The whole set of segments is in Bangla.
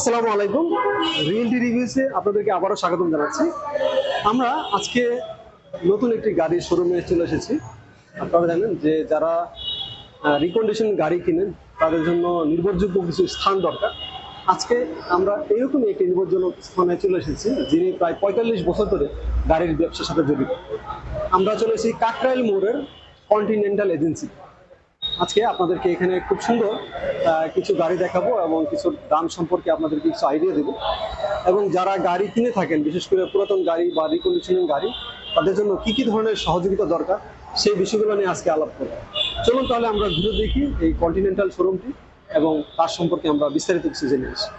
আসসালামু আলাইকুম। রিয়েলটি রিভিউসে আপনাদেরকে আবারও স্বাগতম জানাচ্ছি। আমরা আজকে নতুন একটি গাড়ির শোরুমে চলে এসেছি। আপনারা জানেন যে যারা রিকন্ডিশন গাড়ি কিনেন, তাদের জন্য নির্ভরযোগ্য কিছু স্থান দরকার। আজকে আমরা এরকমই একটি নির্ভরজনক স্থানে চলে এসেছি, যিনি প্রায় পঁয়তাল্লিশ বছর ধরে গাড়ির ব্যবসার সাথে জড়িত। আমরা চলে এসেছি কাকরাইল মোড়ের কন্টিনেন্টাল এজেন্সি আজকে আপনাদেরকে এখানে খুব সুন্দর কিছু গাড়ি দেখাবো এবং কিছু দাম সম্পর্কে আপনাদেরকে কিছু আইডিয়া দেবো। এবং যারা গাড়ি কিনে থাকেন, বিশেষ করে পুরাতন গাড়ি বা রিকন্ডিশনিং গাড়ি, তাদের জন্য কি কি ধরনের সহযোগিতা দরকার, সেই বিষয়গুলো নিয়ে আজকে আলাপ করব। চলুন তাহলে আমরা ঘুরে দেখি এই কন্টিনেন্টাল শোরুমটি এবং তার সম্পর্কে আমরা বিস্তারিত কিছু জেনে আসি।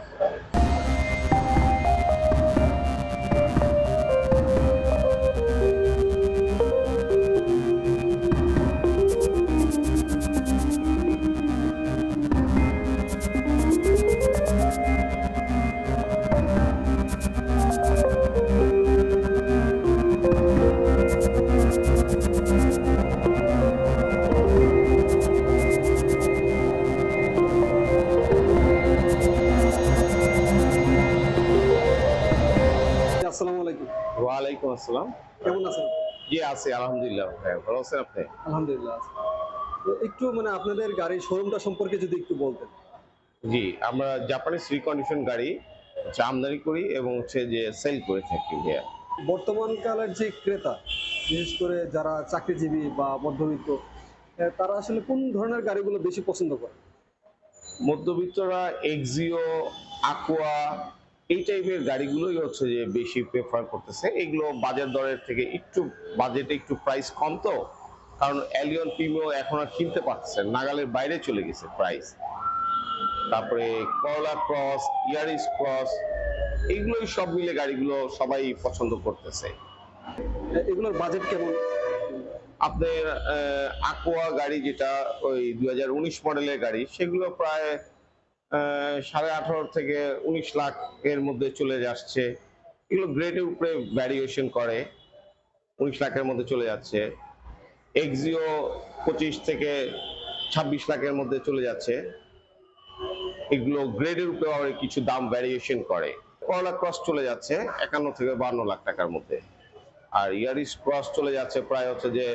আসসালাম। কেমন আছেন জি আছি আলহামদুলিল্লাহ ভাই ভালো আছেন আপনি? আলহামদুলিল্লাহ তো একটু মানে আপনাদের গাড়ির শোরুমটা সম্পর্কে যদি একটু বলতেন। জি আমরা জাপানিজ রিকন্ডিশন গাড়ি হচ্ছে আমদানি করি এবং হচ্ছে যে সেল করে থাকি ভাইয়া। বর্তমান কালের যে ক্রেতা বিশেষ করে যারা চাকরিজীবী বা মধ্যবিত্ত তারা আসলে কোন ধরনের গাড়িগুলো বেশি পছন্দ করে? মধ্যবিত্তরা এক্সিও আকুয়া এই টাইপের গাড়িগুলোই হচ্ছে যে বেশি প্রেফার করতেছে। এগুলো বাজার দরের থেকে একটু বাজেটে একটু প্রাইস কম তো কারণ অ্যালিয়ন প্রিমিও এখন আর কিনতে পারতেছে নাগালের বাইরে চলে গেছে প্রাইস তারপরে করলা ক্রস ইয়ারিস ক্রস এইগুলোই সব মিলে গাড়িগুলো সবাই পছন্দ করতেছে। এগুলোর বাজেট কেমন? আপনার আকোয়া গাড়ি যেটা ওই দুই হাজার উনিশ মডেলের গাড়ি সেগুলো প্রায় সাড়ে আঠারো থেকে উনিশ লাখ এর মধ্যে চলে যাচ্ছে। এগুলো গ্রেডের উপরে ভ্যারিয়েশন করে। উনিশ লাখের মধ্যে চলে যাচ্ছে। এক্সিও পঁচিশ থেকে ছাব্বিশ লাখের মধ্যে চলে যাচ্ছে। এগুলো গ্রেডের উপরে আবার কিছু দাম ভ্যারিয়েশন করে। করলা ক্রস চলে যাচ্ছে, একান্ন থেকে বান্ন লাখ টাকার মধ্যে। আর ইয়ারিস ক্রস চলে যাচ্ছে প্রায় হচ্ছে যে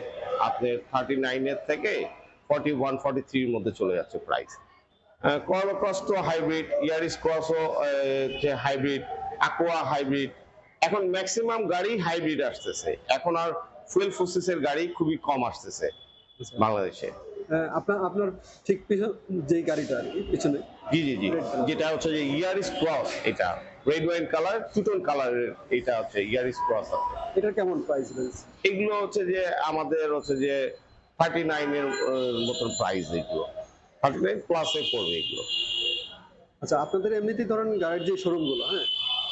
আপনার থার্টি নাইনের থেকে ফর্টি ওয়ান ফর্টি থ্রির মধ্যে চলে যাচ্ছে প্রাইস করলা ক্রস তো হাইব্রিড ইয়ারিস ক্রসও যে হাইব্রিড আকোয়া হাইব্রিড। এখন ম্যাক্সিমাম গাড়ি হাইব্রিড আসতেছে। এখন আর ফুয়েল ফোসিসের গাড়ি খুবই কম আসতেছে বাংলাদেশে। আপনার আপনার ঠিক পিছন যেই গাড়িটা পিছনে? জি জি জি। যেটা হচ্ছে যে ইয়ারিস ক্রস এটা। Red wine colour two tone কালারের এটা হচ্ছে ইয়ারিস ক্রস আছে। এটা কেমন প্রাইস রেঞ্জ এগুলো হচ্ছে যে আমাদের হচ্ছে যে থার্টি নাইনের মতন প্রাইস এগুলো। থার্টি নাইন প্লাসে পড়বে এগুলো। আচ্ছা আপনাদের এমনিতেই ধরেন গাড়ির যে শোরুমগুলো হ্যাঁ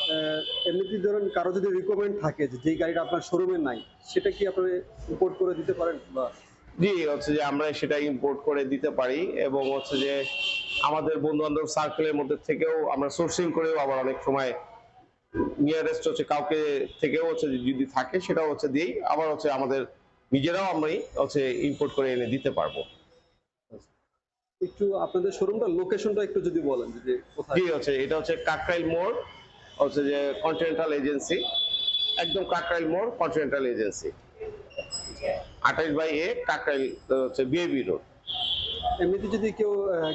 আহ, এমনিতেই ধরেন কারও যদি রিকমেন্ড থাকে যে যেই গাড়িটা আপনার শোরুমে নাই সেটা কি আপনি ইম্পোর্ট করে দিতে পারেন বা? জি হচ্ছে যে আমরা সেটা ইম্পোর্ট করে দিতে পারি এবং হচ্ছে যে আমাদের বন্ধু বান্ধব সার্কেলের মধ্যে থেকেও আমরা সোর্সিং করেও আবার অনেক সময় নিয়ারেস্ট হচ্ছে কাউকে থেকেও হচ্ছে যদি থাকে সেটাও হচ্ছে দিই আবার হচ্ছে আমাদের নিজেরাও আমরাই হচ্ছে ইম্পোর্ট করে এনে দিতে পারব। একটু আপনাদের শোরুমটা লোকেশনটা একটু যদি বলেন যে কোথায়? জি হচ্ছে এটা হচ্ছে কাকরাইল মোড় হচ্ছে যে কন্টিনেন্টাল এজেন্সি একদম কাকরাইল মোড় কন্টিনেন্টাল এজেন্সি আঠাইশ বাই এ কাকরাইল হচ্ছে বিএবি রোড এমনিতে যদি কেউ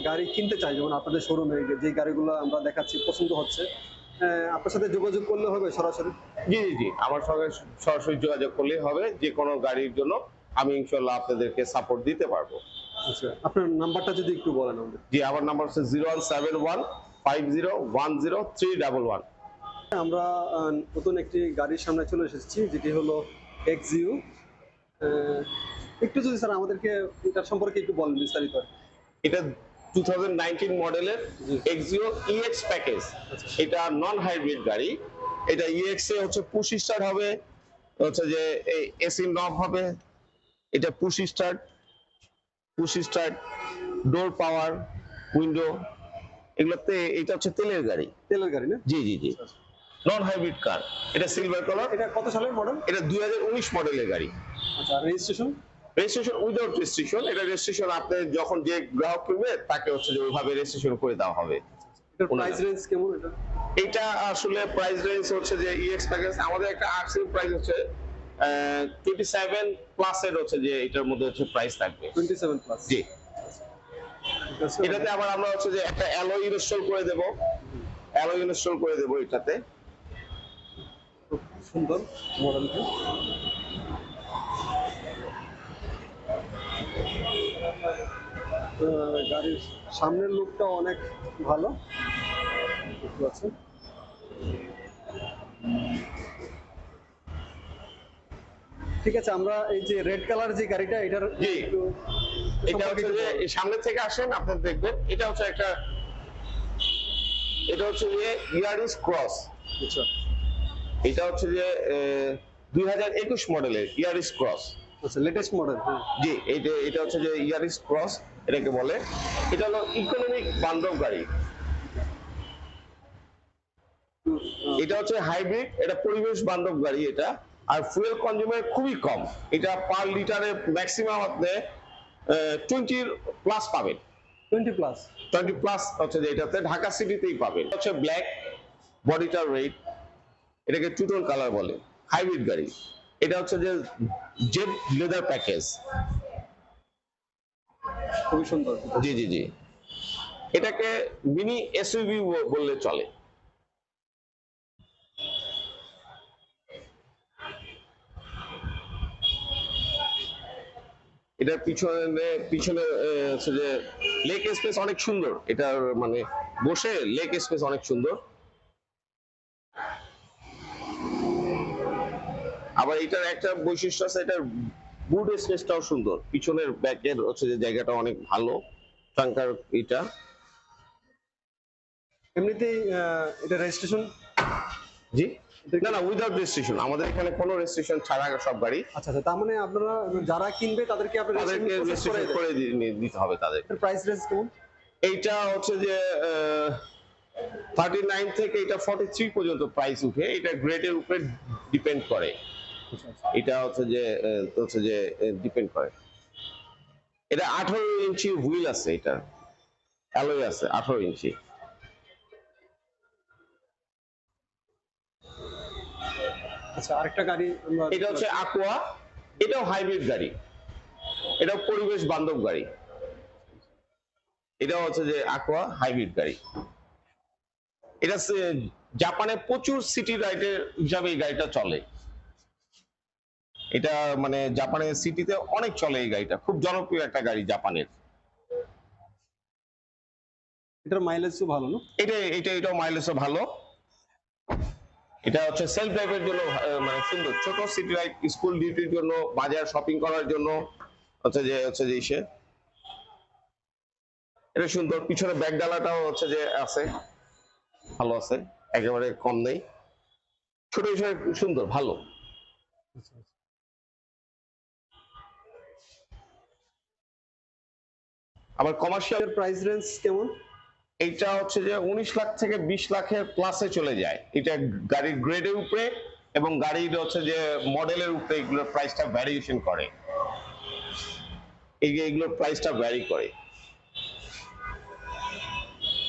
গাড়ি কিনতে চায় যেমন আপনাদের শোরুমে যে গাড়িগুলো আমরা দেখাচ্ছি পছন্দ হচ্ছে আপনার সাথে যোগাযোগ করলে হবে সরাসরি? জি জি জি আমার সঙ্গে সরাসরি যোগাযোগ করলেই হবে যে কোনো গাড়ির জন্য আমি ইনশাল্লাহ আপনাদেরকে সাপোর্ট দিতে পারব। আচ্ছা আপনার নাম্বারটা যদি একটু বলেন আমাদের। জি আমার নাম্বার হচ্ছে zero one seven one five zero one zero three double one. আমরা নতুন একটি গাড়ির সামনে চলে এসেছি যেটি হলো এক্সিউ একটু যদি স্যার আমাদেরকে এটার সম্পর্কে একটু বলেন বিস্তারিত। এটা টু থাউজেন্ড নাইনটিন মডেলের। Axio EX package. এটা নন হাইব্রিড গাড়ি। এটা ইএক্স এ হচ্ছে পুশ স্টার্ট হবে হচ্ছে যে এসি নব হবে। এটা push start push start door power window এগুলোতে এটা হচ্ছে তেলের গাড়ি। তেলের গাড়ি না? জি জি জি। নন হাইব্রিড কার এটা সিলভার কালার এটা কত সালের মডেল এটা দুই মডেলের গাড়ি। আচ্ছা রেজিস্ট্রেশন রেজিস্ট্রেশন উইদাউট রেজিস্ট্রেশন এটা রেজিস্ট্রেশন আপনি যখন যে গ্রাহক কিনবে তাকে হচ্ছে যে ওইভাবে রেজিস্ট্রেশন করে দেওয়া হবে। প্রাইস রেঞ্জ কেমন এটা? এটা আসলে প্রাইস রেঞ্জ হচ্ছে যে ইএক্স প্যাকেজ আমাদের একটা আর্টসেল প্রাইস হচ্ছে টোয়েন্টি সেভেন প্লাসের হচ্ছে যে এটার মধ্যে হচ্ছে প্রাইস থাকবে। টোয়েন্টি সেভেন প্লাস জি এটাতে আবার আমরা হচ্ছে যে একটা অ্যালয় ইনস্টল করে দেব। অ্যালয় ইনস্টল করে দেব এটাতে। খুব সুন্দর মডেলটা গাড়ির সামনের লুকটা অনেক ভালো। পাচ্ছেন। ঠিক আছে আমরা এই যে রেড কালার যে গাড়িটা এটার জি। এটা হচ্ছে যে সামনে থেকে আসেন আপনারা দেখবেন এটা হচ্ছে একটা এটা হচ্ছে যে ইয়ারিস ক্রস। আচ্ছা। এটা হচ্ছে যে দুই হাজার একুশ মডেলের ইয়ারিস ক্রস। আচ্ছা লেটেস্ট মডেল হ্যাঁ। জি এটা এটা হচ্ছে যে ইয়ারিস ক্রস এটাকে বলে। এটা হলো ইকোনমিক বান্ধব গাড়ি। এটা হচ্ছে হাইব্রিড এটা পরিবেশ বান্ধব গাড়ি এটা। আর ফুয়েল কনজিউমার খুবই কম। এটা পার লিটারে ম্যাক্সিমাম আপনি টোয়েন্টির প্লাস পাবেন। টোয়েন্টি প্লাস টোয়েন্টি প্লাস হচ্ছে যে এটাতে ঢাকা সিটিতেই পাবেন। হচ্ছে ব্ল্যাক বডিটা রেড এটাকে টুটোন কালার বলে হাইব্রিড গাড়ি। এটা হচ্ছে যে জেড লেদার প্যাকেজ খুবই সুন্দর। জি জি জি। এটাকে মিনি এসইউভি বললে চলে। এটার পিছনে পিছনে হচ্ছে যে লেক স্পেস অনেক সুন্দর। এটার মানে বসে লেক স্পেস অনেক সুন্দর। আবার এটার একটা বৈশিষ্ট্য আছে এটার বুট স্পেসটাও সুন্দর। পিছনের ব্যাকের হচ্ছে যে জায়গাটা অনেক ভালো ট্রাঙ্কার এটা। এমনিতেই এটা রেজিস্ট্রেশন? জি? না না উইদাউট রেজিস্ট্রেশন আমাদের এখানে কোনো রেজিস্ট্রেশন ছাড়া সব গাড়ি। আচ্ছা আচ্ছা তার মানে আপনারা যারা কিনবে তাদেরকে আপনারা রেজিস্ট্রেশন করে দিতে হবে তাদের। প্রাইস রেঞ্জ কেমন? এইটা হচ্ছে যে থার্টি নাইন থেকে এটা ফর্টি থ্রি পর্যন্ত প্রাইস উঠে। এটা গ্রেডের উপরে ডিপেন্ড করে। এটা হচ্ছে যে হচ্ছে যে ডিপেন্ড করে। এটা আঠারো ইঞ্চি হুইল আছে এটা। অ্যালয় আছে আঠারো ইঞ্চি। আচ্ছা আরেকটা গাড়ি এটা হচ্ছে aqua এটাও হাইব্রিড গাড়ি। এটাও পরিবেশ বান্ধব গাড়ি। এটাও হচ্ছে যে aqua হাইব্রিড গাড়ি। এটা জাপানে প্রচুর সিটি রাইডের হিসাবে এই গাড়িটা চলে। এটা মানে জাপানের সিটিতে অনেক চলে এই গাড়িটা। খুব জনপ্রিয় একটা গাড়ি জাপানের এটার মাইলেজও ভালো না এটা এটা এটাও মাইলেজও ভালো। এটা হচ্ছে সেলফ ড্রাইভের জন্য মানে সুন্দর। ছোট সিটি রাইড স্কুল ডিউটির জন্য, বাজার শপিং করার জন্য, হচ্ছে যে হচ্ছে যে ইসে। এটা সুন্দর। পিছনে ব্যাগ ডালাটাও হচ্ছে যে আছে। ভালো আছে। একেবারে কম নেই। ছোট হিসেবে সুন্দর, ভালো। আবার কমার্শিয়াল প্রাইস রেঞ্জ কেমন? এইটা হচ্ছে যে উনিশ লাখ থেকে বিশ লাখের প্লাসে চলে যায়। এটা গাড়ির গ্রেডের উপরে এবং গাড়ির হচ্ছে যে মডেলের উপরে এগুলোর প্রাইসটা ভ্যারিয়েশন করে। এগুলোর প্রাইসটা ভ্যারি করে।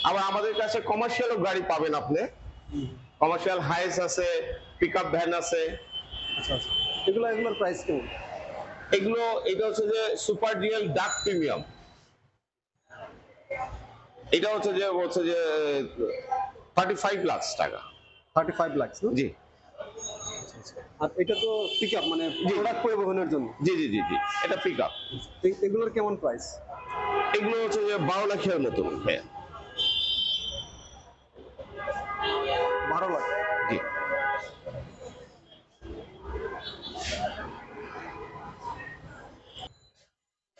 আবার আমাদের কাছে কমার্শিয়ালও গাড়ি পাবেন আপনি। কমার্শিয়াল হাইস আছে পিক আপ ভ্যান আছে। আচ্ছা আচ্ছা। এগুলো এগুলোর প্রাইস কেমন? এগুলো এটা হচ্ছে যে সুপার ডিএল ডাক প্রিমিয়াম এটা হচ্ছে যে হচ্ছে যে থার্টি ফাইভ লাখ টাকা। থার্টি ফাইভ লাক্স জি। আর এটা তো পিক আপ মানে প্রোডাক্ট পরিবহনের জন্য? জি জি জি জি। এটা পিক আপ এগুলোর কেমন প্রাইস এগুলো হচ্ছে যে বারো লাখের মতন হ্যাঁ বারো লাখ? জি।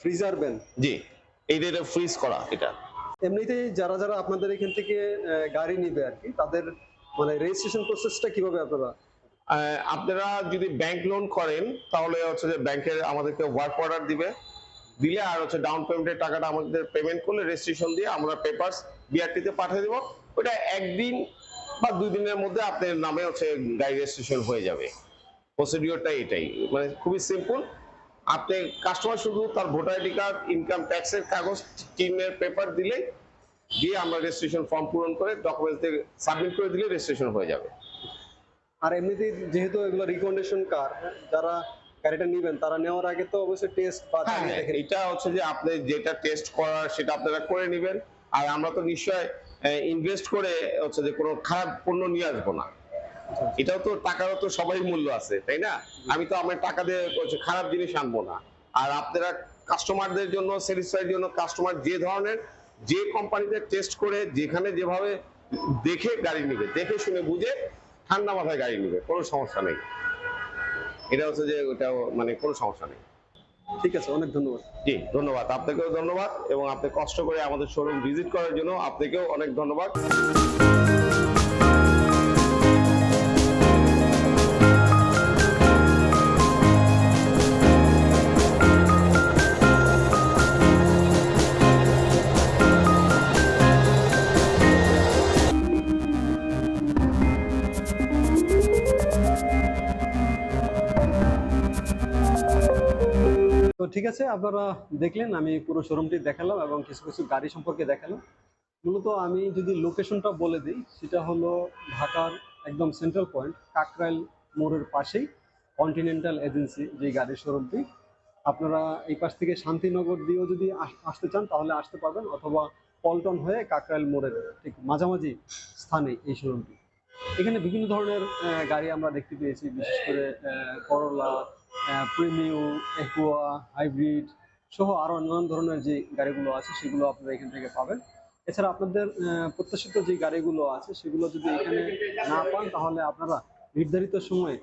ফ্রিজার ব্যান জি। এইটা এটা ফ্রিজ করা এটা। এমনিতেই যারা যারা আপনাদের এখান থেকে গাড়ি নিবে আর কি, তাদের মানে রেজিস্ট্রেশন প্রসেসটা কীভাবে আপনারা? আপনারা যদি ব্যাংক লোন করেন, তাহলে হচ্ছে যে ব্যাংকের আমাদেরকে ওয়ার্ক অর্ডার দিবে। দিলে আর হচ্ছে ডাউন পেমেন্টের টাকাটা আমাদের পেমেন্ট করলে রেজিস্ট্রেশন দিয়ে আমরা পেপারস বিআরটিতে পাঠিয়ে দেবো। ওটা একদিন বা দুই দিনের মধ্যে আপনার নামে হচ্ছে গাড়ি রেজিস্ট্রেশন হয়ে যাবে। প্রসিডিওরটা এটাই। মানে খুবই সিম্পল আপনি কাস্টমার শুধু তার ভোটার আইডি কার্ড ইনকাম ট্যাক্সের কাগজ টিমের পেপার দিলে দিয়ে আমরা রেজিস্ট্রেশন ফর্ম পূরণ করে ডকুমেন্টস দিয়ে সাবমিট করে দিলে রেজিস্ট্রেশন হয়ে যাবে। আর এমনিতেই যেহেতু এগুলো রিকন্ডিশন কার যারা গাড়িটা নেবেন তারা নেওয়ার আগে তো অবশ্যই টেস্ট বা হ্যাঁ এটা হচ্ছে যে আপনি যেটা টেস্ট করার সেটা আপনারা করে নেবেন। আর আমরা তো নিশ্চয় ইনভেস্ট করে হচ্ছে যে কোনো খারাপ পণ্য নিয়ে আসব না। এটাও তো টাকারও তো সবাই মূল্য আছে তাই না? আমি তো আমার টাকা দিয়ে খারাপ জিনিস আনব না। আর আপনারা কাস্টমারদের জন্য স্যাটিসফাইড জন্য কাস্টমার যে ধরনের যে কোম্পানিতে টেস্ট করে যেখানে যেভাবে দেখে গাড়ি নিবে দেখে শুনে বুঝে ঠান্ডা মাথায় গাড়ি নিবে কোনো সমস্যা নেই। এটা হচ্ছে যে ওটা মানে কোনো সমস্যা নেই। ঠিক আছে অনেক ধন্যবাদ। জি ধন্যবাদ। আপনাকেও ধন্যবাদ এবং আপনি কষ্ট করে আমাদের শোরুম ভিজিট করার জন্য আপনাকেও অনেক ধন্যবাদ। ঠিক আছে, আপনারা দেখলেন, আমি পুরো শোরুমটি দেখালাম এবং কিছু কিছু গাড়ি সম্পর্কে দেখালাম। মূলত আমি যদি লোকেশনটা বলে দিই, সেটা হলো ঢাকার একদম সেন্ট্রাল পয়েন্ট কাকরাইল মোড়ের পাশেই কন্টিনেন্টাল এজেন্সি যে গাড়ির শোরুমটি আপনারা এই পাশ থেকে শান্তিনগর দিয়েও যদি আসতে চান, তাহলে আসতে পারবেন, অথবা পল্টন হয়ে কাকরাইল মোড়ের ঠিক মাঝামাঝি স্থানে এই শোরুমটি এখানে বিভিন্ন ধরনের গাড়ি আমরা দেখতে পেয়েছি, বিশেষ করে করলা প্রিমিও একুয়া হাইব্রিড সহ আরও নানান ধরনের যে গাড়িগুলো আছে, সেগুলো আপনারা এখান থেকে পাবেন। এছাড়া আপনাদের প্রত্যাশিত যে গাড়িগুলো আছে, সেগুলো যদি এখানে না পান, তাহলে আপনারা নির্ধারিত সময়ে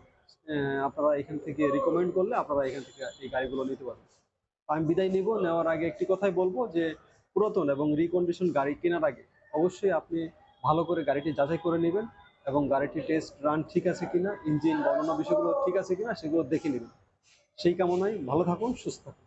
আপনারা এখান থেকে রিকমেন্ড করলে আপনারা এখান থেকে এই গাড়িগুলো নিতে পারবেন। আমি বিদায় নিব। নেওয়ার আগে একটি কথাই বলব যে, পুরাতন এবং রিকন্ডিশন গাড়ি কেনার আগে অবশ্যই আপনি ভালো করে গাড়িটি যাচাই করে নেবেন এবং গাড়িটি টেস্ট রান ঠিক আছে কিনা ইঞ্জিন বর্ণনা বিষয়গুলো ঠিক আছে কিনা, সেগুলো দেখে নেবেন। সেই কামনায় ভালো থাকুন সুস্থ থাকুন।